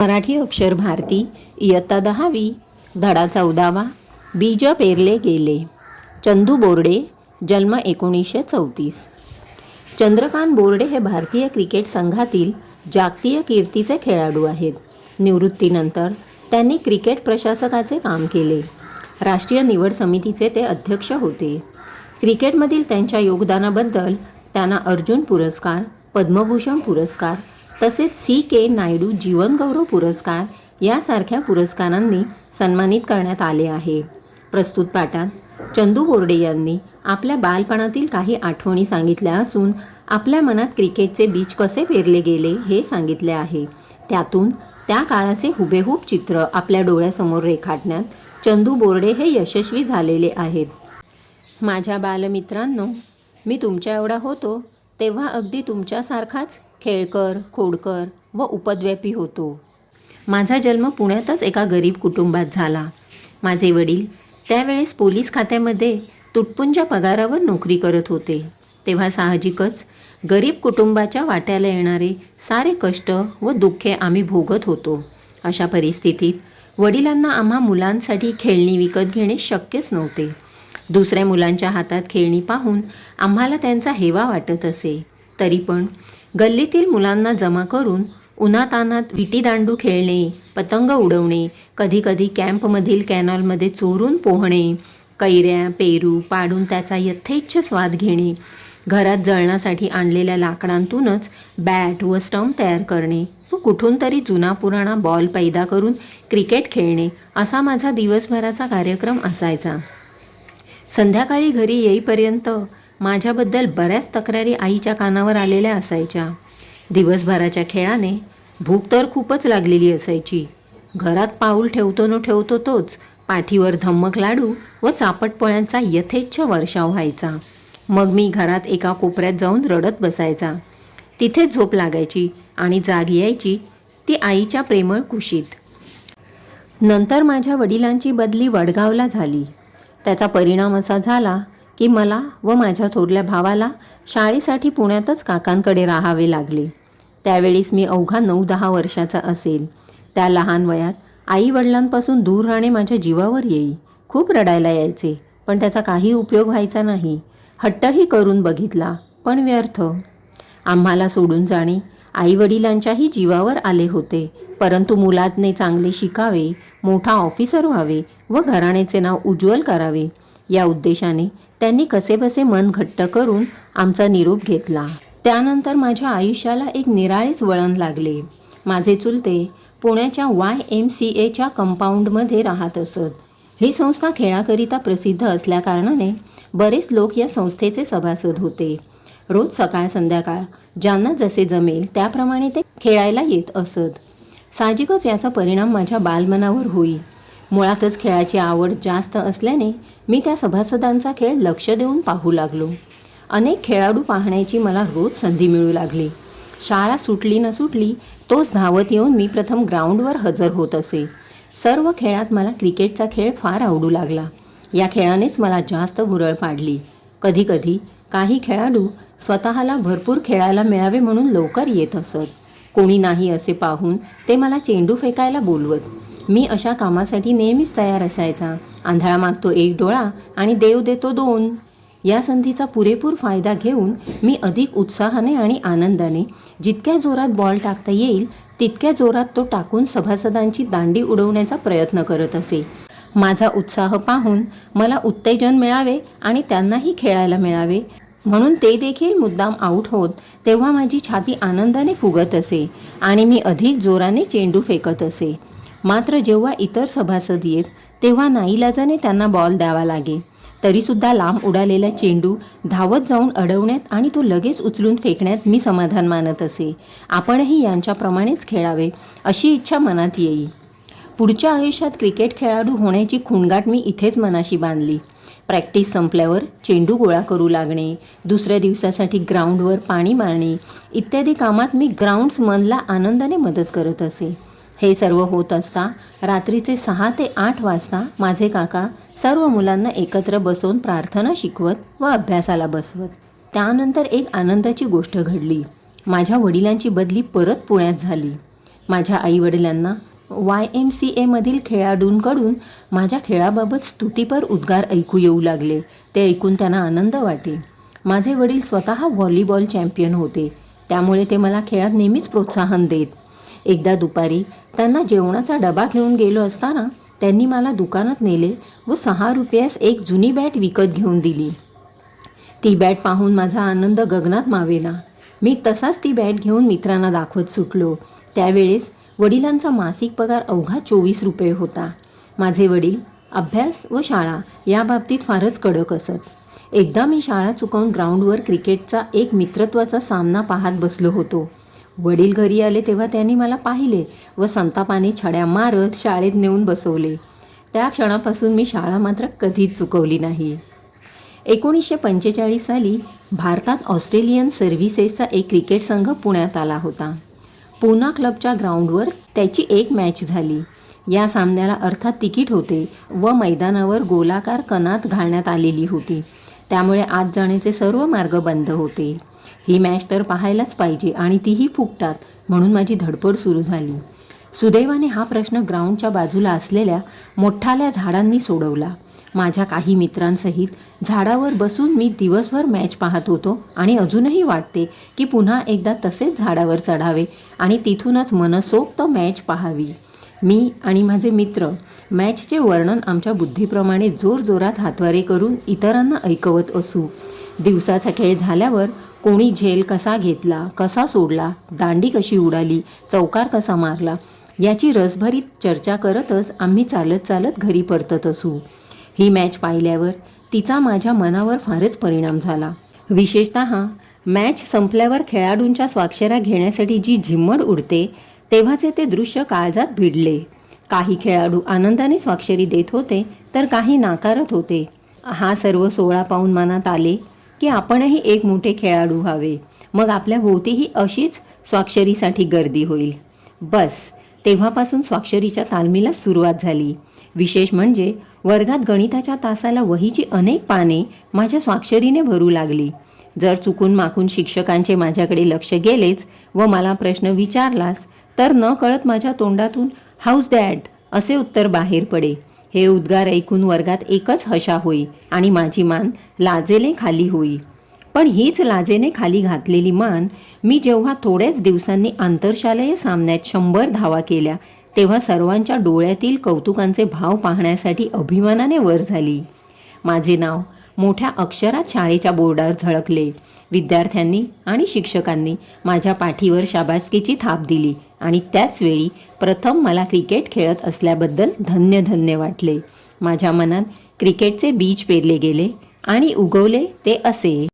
मराठी अक्षर भारती इयत्ता दहावी धडा चौदावा बीज पेरले गेले. चंदू बोर्डे जन्म एकोणीसशे चौतीस. चंद्रकांत बोर्डे हे भारतीय क्रिकेट संघातील जागतिक कीर्तीचे खेळाडू आहेत. निवृत्तीनंतर त्यांनी क्रिकेट प्रशासकाचे काम केले. राष्ट्रीय निवड समितीचे ते अध्यक्ष होते. क्रिकेटमधील त्यांच्या योगदानाबद्दल त्यांना अर्जुन पुरस्कार पद्मभूषण पुरस्कार तसेच सी के नायडू जीवनगौरव पुरस्कार यासारख्या पुरस्कारांनी सन्मानित करण्यात आले आहे. प्रस्तुत पाठात चंदू बोर्डे यांनी आपल्या बालपणातील काही आठवणी सांगितल्या असून आपल्या मनात क्रिकेटचे बीज कसे पेरले गेले हे सांगितले आहे. त्यातून त्या काळाचे हुबेहूब चित्र आपल्या डोळ्यासमोर रेखाटण्यात चंदू बोर्डे हे यशस्वी झालेले आहेत. माझ्या बालमित्रांनो मी तुमच्या एवढा होतो तेव्हा अगदी तुमच्यासारखाच खेळकर खोडकर व उपद्व्यापी होतो. माझा जन्म पुण्यातच एका गरीब कुटुंबात झाला. माझे वडील त्यावेळेस पोलीस खात्यामध्ये तुटपुंच्या पगारावर नोकरी करत होते. तेव्हा साहजिकच गरीब कुटुंबाच्या वाट्याला येणारे सारे कष्ट व दुःखे आम्ही भोगत होतो. अशा परिस्थितीत वडिलांना आम्हा मुलांसाठी खेळणी विकत घेणे शक्यच नव्हते. दुसऱ्या मुलांच्या हातात खेळणी पाहून आम्हाला त्यांचा हेवा वाटत असे. तरी पण गल्लीतील मुलांना जमा करून उन्हातानात विटीदांडू खेळणे पतंग उडवणे कधीकधी कॅम्पमधील कॅनॉलमध्ये चोरून पोहणे कैऱ्या पेरू पाडून त्याचा यथेच्छ स्वाद घेणे घरात जळणासाठी आणलेल्या लाकडांतूनच बॅट व स्टंप तयार करणे व कुठून तरी जुना पुराणा बॉल पैदा करून क्रिकेट खेळणे असा माझा दिवसभराचा कार्यक्रम असायचा. संध्याकाळी घरी येईपर्यंत माझ्याबद्दल बऱ्याच तक्रारी आईच्या कानावर आलेल्या असायच्या. दिवसभराच्या खेळाने भूक तर खूपच लागलेली असायची. घरात पाऊल ठेवतो न ठेवतो तोच पाठीवर धम्मक लाडू व चापट पोळ्यांचा यथेच्छ वर्षाव व्हायचा. मग मी घरात एका कोपऱ्यात जाऊन रडत बसायचा. तिथे झोप लागायची आणि जाग यायची ती आईच्या प्रेमळ कुशीत. नंतर माझ्या वडिलांची बदली वडगावला झाली. त्याचा परिणाम असा झाला की मला व माझ्या थोरल्या भावाला शाळेसाठी पुण्यातच काकांकडे राहावे लागले. त्यावेळीस मी अवघा नऊ दहा वर्षाचा असेल. त्या लहान वयात आई वडिलांपासून दूर राहणे माझ्या जीवावर येई. खूप रडायला यायचे पण त्याचा काही उपयोग व्हायचा नाही. हट्टही करून बघितला पण व्यर्थ. आम्हाला सोडून जाणे आई वडिलांच्याही जीवावर आले होते परंतु मुलातने चांगले शिकावे मोठा ऑफिसर व्हावे व घराण्याचे नाव उज्ज्वल करावे. या उद्देशाने त्यांनी कसेबसे मन घट्ट करून आमचा निरोप घेतला. त्यानंतर माझ्या आयुष्याला एक निराळेच वळण लागले. माझे चुलते पुण्याच्या वाय एम सी एच्या कंपाऊंडमध्ये राहत असत. ही संस्था खेळाकरिता प्रसिद्ध असल्याकारणाने बरेच लोक या संस्थेचे सभासद होते. रोज सकाळ संध्याकाळ ज्यांना जसे जमेल त्याप्रमाणे ते खेळायला येत असत. साहजिकच याचा परिणाम माझ्या बालमनावर होई. मुळातच खेळाची आवड जास्त असल्याने मी त्या सभासदांचा खेळ लक्ष देऊन पाहू लागलो. अनेक खेळाडू पाहण्याची मला रोज संधी मिळू लागली. शाळा सुटली न सुटली तोच धावत येऊन मी प्रथम ग्राउंडवर हजर होत असे. सर्व खेळात मला क्रिकेटचा खेळ फार आवडू लागला. या खेळानेच मला जास्त भुरळ पाडली. कधीकधी काही खेळाडू स्वतःला भरपूर खेळायला मिळावे म्हणून लवकर येत असत. कोणी नाही असे पाहून ते मला चेंडू फेकायला बोलवत. मी अशा कामासाठी नेहमीच तयार असायचा. आंधळा मागतो एक डोळा आणि देव देतो दोन. या संधीचा पुरेपूर फायदा घेऊन मी अधिक उत्साहाने आणि आनंदाने जितक्या जोरात बॉल टाकता येईल तितक्या जोरात तो टाकून सभासदांची दांडी उडवण्याचा प्रयत्न करत असे. माझा उत्साह पाहून मला उत्तेजन मिळावे आणि त्यांनाही खेळायला मिळावे. म्हणून ते देखील मुद्दाम आऊट होत तेव्हा माझी छाती आनंदाने फुगत असे आणि मी अधिक जोराने चेंडू फेकत असे. मात्र जेव्हा इतर सभासद येत तेव्हा नाईलाजाने त्यांना बॉल द्यावा लागे. तरीसुद्धा लांब उडालेला चेंडू धावत जाऊन अडवण्यात आणि तो लगेच उचलून फेकण्यात मी समाधान मानत असे. आपणही यांच्याप्रमाणेच खेळावे अशी इच्छा मनात येई. पुढच्या आयुष्यात क्रिकेट खेळाडू होण्याची खुणगाट मी इथेच मनाशी बांधली. प्रॅक्टिस संपल्यावर चेंडू गोळा करू लागणे दुसऱ्या दिवसासाठी ग्राउंडवर पाणी मारणे इत्यादी कामात मी ग्राउंड्समनला आनंदाने मदत करत असे. हे सर्व होत असता रात्रीचे सहा ते आठ वाजता माझे काका सर्व मुलांना एकत्र बसवून प्रार्थना शिकवत व अभ्यासाला बसवत. त्यानंतर एक आनंदाची गोष्ट घडली. माझ्या वडिलांची बदली परत पुण्यात झाली. माझ्या आईवडिलांना वाय एम सी एमधील खेळाडूंकडून माझ्या खेळाबाबत स्तुतीपर उद्गार ऐकू येऊ लागले. ते ऐकून त्यांना आनंद वाटे. माझे वडील स्वतः व्हॉलीबॉल चॅम्पियन होते. त्यामुळे ते मला खेळात नेहमीच प्रोत्साहन देत. एकदा दुपारी त्यांना जेवणाचा डबा घेऊन गेलो असताना त्यांनी मला दुकानात नेले व सहा रुपयास एक जुनी बॅट विकत घेऊन दिली. ती बॅट पाहून माझा आनंद गगनात मावेना. मी तसाच ती बॅट घेऊन मित्रांना दाखवत सुटलो. त्यावेळेस वडिलांचा मासिक पगार अवघा चोवीस रुपये होता. माझे वडील अभ्यास व शाळा याबाबतीत फारच कडक असत. एकदा मी शाळा चुकवून ग्राउंडवर क्रिकेटचा एक मित्रत्वाचा सामना पाहत बसलो होतो. वडील घरी आले तेव्हा त्यांनी मला पाहिले व संतापाने छड्या मारत शाळेत नेऊन बसवले. त्या क्षणापासून मी शाळा मात्र कधीच चुकवली नाही. एकोणीसशे पंचेचाळीस साली भारतात ऑस्ट्रेलियन सर्व्हिसेसचा एक क्रिकेट संघ पुण्यात आला होता. पूना क्लबच्या ग्राउंडवर त्याची एक मॅच झाली. या सामन्याला अर्थात तिकीट होते व मैदानावर गोलाकार कणात घालण्यात आलेली होती. त्यामुळे आत जाण्याचे सर्व मार्ग बंद होते. ही मॅच तर पाहायलाच पाहिजे आणि तीही फुकटात म्हणून माझी धडपड सुरू झाली. सुदैवाने हा प्रश्न ग्राउंडच्या बाजूला असलेल्या मोठाल्या झाडांनी सोडवला. माझ्या काही मित्रांसहित झाडावर बसून मी दिवसभर मॅच पाहत होतो आणि अजूनही वाटते की पुन्हा एकदा तसेच झाडावर चढावे आणि तिथूनच मनसोक्त मॅच पाहावी. मी आणि माझे मित्र मॅचचे वर्णन आमच्या बुद्धीप्रमाणे जोरजोरात हातवारे करून इतरांना ऐकवत असू. दिवसाचा खेळ झाल्यावर कोणी झेल कसा घेतला कसा सोडला दांडी कशी उडाली चौकार कसा मारला याची रसभरीत चर्चा करतच आम्ही चालत चालत घरी परतत असू. ही मॅच पाहिल्यावर तिचा माझ्या मनावर फारच परिणाम झाला. विशेषत मॅच संपल्यावर खेळाडूंच्या स्वाक्षऱ्या घेण्यासाठी जी झिम्मड उडते तेव्हाचे ते दृश्य काळजात भिडले. काही खेळाडू आनंदाने स्वाक्षरी देत होते तर काही नाकारत होते. हा सर्व सोहळा पाहून मनात आले की आपणही एक मोठे खेळाडू व्हावे. मग आपल्या भोवतीही अशीच स्वाक्षरीसाठी गर्दी होईल. बस. तेव्हापासून स्वाक्षरीच्या तालमीला सुरुवात झाली. विशेष म्हणजे वर्गात गणिताच्या तासाला वहीची अनेक पाने माझ्या स्वाक्षरीने भरू लागली. जर चुकून माकून शिक्षकांचे माझ्याकडे लक्ष गेलेच व मला प्रश्न विचारलास तर न कळत माझ्या तोंडातून हाऊस दॅट असे उत्तर बाहेर पडे. हे उद्गार ऐकून वर्गात एकच हशा होई आणि माझी मान लाजेने खाली होई. पण हीच लाजेने खाली घातलेली मान मी जेव्हा थोड्याच दिवसांनी आंतरशालेय सामन्यात शंभर धावा केल्या तेव्हा सर्वांच्या डोळ्यातील कौतुकांचे भाव पाहण्यासाठी अभिमानाने वर झाली. माझे नाव मोठ्या अक्षरात शाळेच्या बोर्डावर झळकले. विद्यार्थ्यांनी आणि शिक्षकांनी माझ्या पाठीवर शाबासकीची थाप दिली आणि त्याच वेळी प्रथम मला क्रिकेट खेळत असल्याबद्दल धन्य धन्य वाटले. माझ्या मनात क्रिकेटचे बीज पेरले गेले आणि उगवले ते असे.